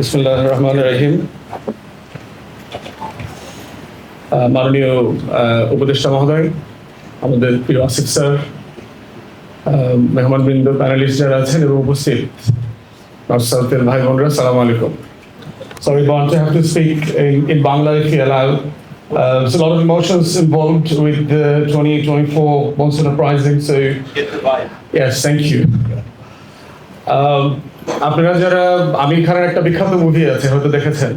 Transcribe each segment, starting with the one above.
বিসমুল্লাহ রহমান রহিম আহ, মাননীয় আহ, উপদেষ্টা মহোদয় আমাদের প্রিয় আসিফ স্যার মেহমান বৃন্দ প্যানেলিস্ট যারা আছেন এবং উপস্থিত নর্থ সাউথের ভাই বোনরা সালাম আলাইকুম Sorry, Bond, I have to speak in, in Bangla if you allow. Uh, there's a lot of emotions involved with the 2024 Monsoon Uprising, so Get the vibe. Yes, thank you. Um, আপনারা যারা আমির খানের একটা বিখ্যাত movie আছে, হয়তো দেখেছেন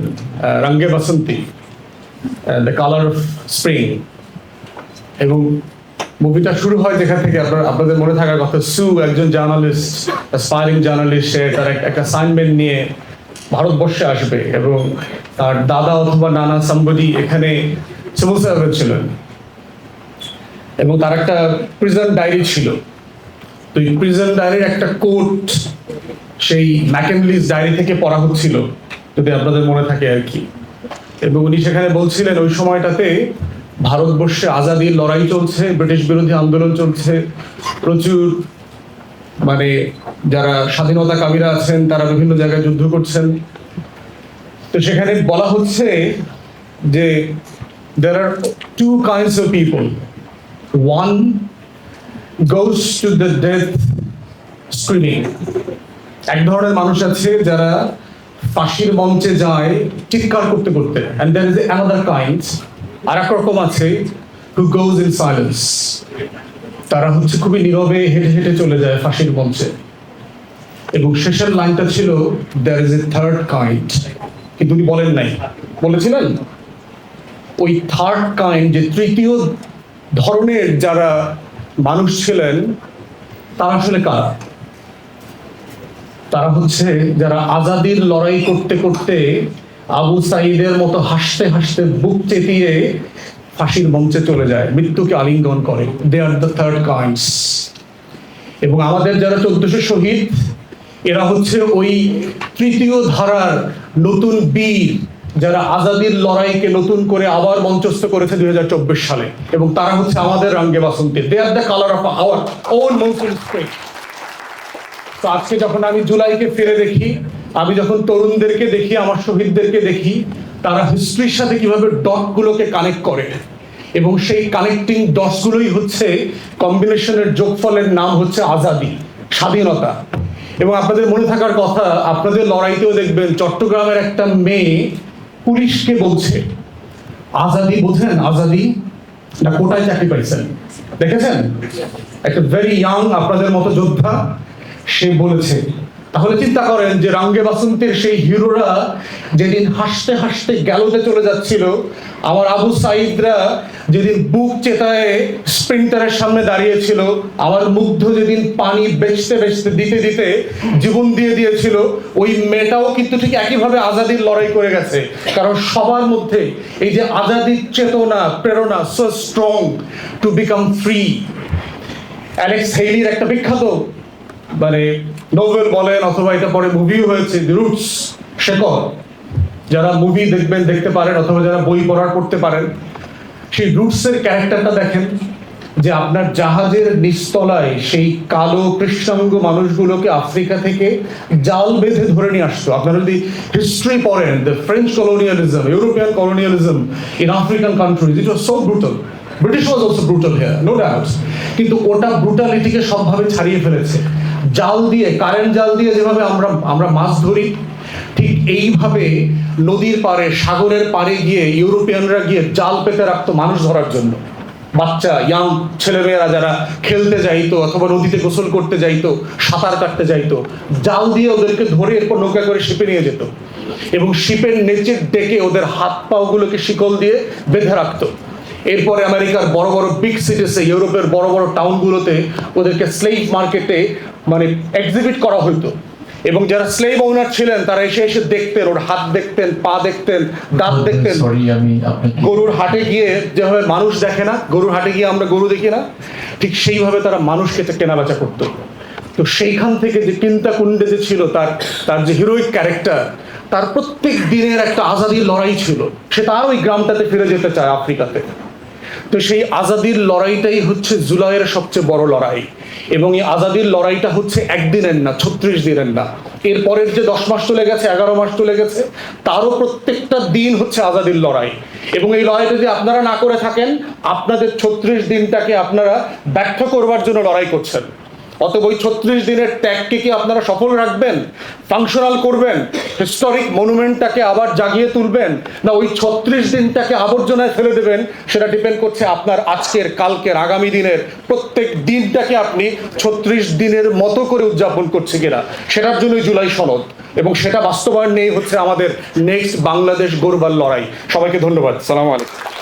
Rang De Basanti the colour of spring এবং মুভিটা শুরু হয় যেখান থেকে আপনার, আপনাদের মনে থাকার কথা সু একজন জার্নালিস্ট অ্যাসপায়ারিং জার্নালিস্ট সে তার একটা অ্যাসাইনমেন্ট নিয়ে ভারতবর্ষে আসবে এবং তার দাদা অথবা নানা সাম্বডি এখানে সিভিল সার্ভেন্ট ছিলেন। এবং তার একটা প্রিজন ডায়েরি ছিল। তো এই প্রিজন ডায়েরির একটা কোট সেই ম্যাকেনলিস ডায়েরি থেকে পড়া হচ্ছিল, যদি আপনাদের মনে থাকে আর কি। এবং উনি সেখানে বলছিলেন, ওই সময়টাতে ভারতবর্ষে আজাদির লড়াই চলছে, ব্রিটিশ বিরোধী আন্দোলন চলছে, প্রচুর মানে যারা স্বাধীনতা কামীরা আছেন, তারা বিভিন্ন জায়গায় যুদ্ধ করছেন। তো সেখানে বলা হচ্ছে যে there are two kinds of people. One goes to the death screaming এক ধরনের মানুষ আছে যারা ফাঁসির মঞ্চে যায়, চিৎকার করতে করতে। There is another kind আর এক রকম আছে, who goes in silence. তারা হচ্ছে খুবই নীরবে হেঁটে হেঁটে চলে যায় ফাঁসির মঞ্চে। এবং শেষের লাইনটা ছিল there is a third kind কিন্তু উনি বলেন নাই। বলেছিলেন, ওই থার্ড কাইন্ড যে তৃতীয় ধরনের যারা মানুষ ছিলেন, তারা আসলে কারা? তারা হচ্ছে যারা আজাদির লড়াই করতে করতে আবু সাইদের মতো হাসতে হাসতে বুক চেপিয়ে ফাঁসির মঞ্চে চলে যায়, মৃত্যুকে আলিঙ্গন করে। They are the third kinds এবং আমাদের যারা চোদ্দশো শহীদ, এরা হচ্ছে ওই তৃতীয় ধারার নতুন বীর যারা আজাদির লড়াইকে নতুন করে আবার মঞ্চস্থ করেছে দুই হাজার চব্বিশ সালে। এবং তারা হচ্ছে আমাদের Rang De Basanti they are the colour of our own spring তো আজকে যখন আমি জুলাইকে ফিরে দেখি, আমি যখন তরুণদেরকে দেখি, আমার শহীদদেরকে দেখি, তারা হিস্ট্রির সাথে কীভাবে ডটগুলোকে কানেক্ট করে। এবং সেই কানেক্টিং ডটসগুলোই হচ্ছে কম্বিনেশনের যোগফলের নাম হচ্ছে আজাদি, স্বাধীনতা। এবং আপনাদের মনে থাকার কথা, আপনাদের লড়াইতেও দেখবেন চট্টগ্রামের একটা মেয়ে পুলিশকে বলছে। আজাদি বোঝেন? আজাদি না কোটায় চাকরি পাইছেন? দেখেছেন? একটা ভেরি ইয়াং আপনাদের মতো যোদ্ধা। সে বলেছে, তাহলে চিন্তা করেন যে রাঙ্গে বাসন্তের সেই হিরোরা যেদিন হাসতে হাসতে গ্যালোতে চলে যাচ্ছিল, আমার আবু সাইদরা যেদিন বুক চেতায় স্প্রিন্টারের সামনে দাঁড়িয়েছিল, আমার মুগ্ধ যেদিন পানি বেচতে বেচতে দিতে দিতে জীবন দিয়ে দিয়েছিল, ওই মেয়েটাও কিন্তু ঠিক একইভাবে আজাদির লড়াই করে গেছে। কারণ সবার মধ্যে এই যে আজাদির চেতনা, প্রেরণা so strong to become free Alex হেইলির একটা বিখ্যাত মানে নোভেল বলেন অথবা এটা পরে মুভিও হয়েছে রুটস শেকর যারা মুভি দেখবেন, দেখতে পারেন, অথবা যারা বই পড়ার করতে পারেন, সেই রুটসের ক্যারেক্টারটা দেখেন যে আপনার জাহাজের নিস্তলায় সেই কালো কৃষ্ণাঙ্গ মানুষগুলোকে আফ্রিকা থেকে জাল বেঁধে ধরে নিয়ে আসতো। আপনারা যদি হিস্ট্রি পড়েন the French colonialism European colonialism in African countries it was so brutal British was also brutal here no doubts কিন্তু ওটা ব্রুটালিটিকে সবভাবে ছাড়িয়ে ফেলেছে। জাল দিয়ে কারেন্ট জাল দিয়ে যেভাবে আমরা আমরা মাছ ধরি, ঠিক এইভাবে নদীর পাড়ে, সাগরের পাড়ে গিয়ে ইউরোপিয়ানরা গিয়ে জাল পেতে রাখতো মানুষ ধরার জন্য। বাচ্চা ইয়াং ছেলেমেয়েরা যারা খেলতে যাইতো অথবা নদীতে গোসল করতে যাইতো, সাঁতার কাটতে যাইতো, জাল দিয়ে ওদেরকে ধরে এরপর নৌকা করে শিপে নিয়ে যেত। এবং শিপের নিচের ডেকে ওদের হাত পাগুলোকে শিকল দিয়ে বেঁধে রাখতো। এরপরে আমেরিকার বড় বড় বিগ সিটিসে ইউরোপের বড় বড় টাউনগুলোতে ওদেরকে স্লেভ মার্কেটে মানে এক্সিবিট করা হইতো। এবং যারা স্লেভ ওনার ছিলেন তারা এসে এসে দেখতেন ওর হাত দেখতেন পা দেখতেন দাঁত দেখতেন। গরুর হাটে গিয়ে যেভাবে মানুষ দেখে না গরুর হাটে গিয়ে আমরা গরু দেখি না ঠিক সেইভাবে তারা মানুষকে কেনা বেচা করতো। তো সেইখান থেকে যে চিন্তা কুণ্ডে যে ছিল তার তার যে হিরোইক ক্যারেক্টার তার প্রত্যেক দিনের একটা আজাদির লড়াই ছিল। সে তার ওই গ্রামটাতে ফিরে যেতে চায় আফ্রিকাতে। তো সেই আজাদির লড়াইটাই হচ্ছে জুলাইয়ের সবচেয়ে বড় লড়াই। এবং এই আজাদির লড়াইটা হচ্ছে একদিনের না, ছত্রিশ দিনের না। এরপরের যে দশ মাস চলে গেছে, এগারো মাস চলে গেছে, তারও প্রত্যেকটা দিন হচ্ছে আজাদির লড়াই। এবং এই লড়াইটা যদি আপনারা না করে থাকেন, আপনাদের ছত্রিশ দিনটাকে আপনারা ব্যর্থ করবার জন্য লড়াই করছেন। অতএব ওই ছত্রিশ দিনের ট্যাগকে কি আপনারা সফল রাখবেন? ফাংশনাল করবেন? হিস্টোরিক মনুমেন্টটাকে আবার জাগিয়ে তুলবেন? না ওই ছত্রিশ দিনটাকে আবর্জনায় ফেলে দেবেন? সেটা ডিপেন্ড করছে আপনার আজকের, কালকের, আগামী দিনের প্রত্যেক দিনটাকে আপনি ছত্রিশ দিনের মতো করে উদযাপন করছে কিনা? সেটার জন্যই জুলাই সনদ। এবং সেটা বাস্তবায়ন নেই হচ্ছে আমাদের নেক্সট বাংলাদেশ গড়বার লড়াই। সবাইকে ধন্যবাদ। সালাম আলাইকুম।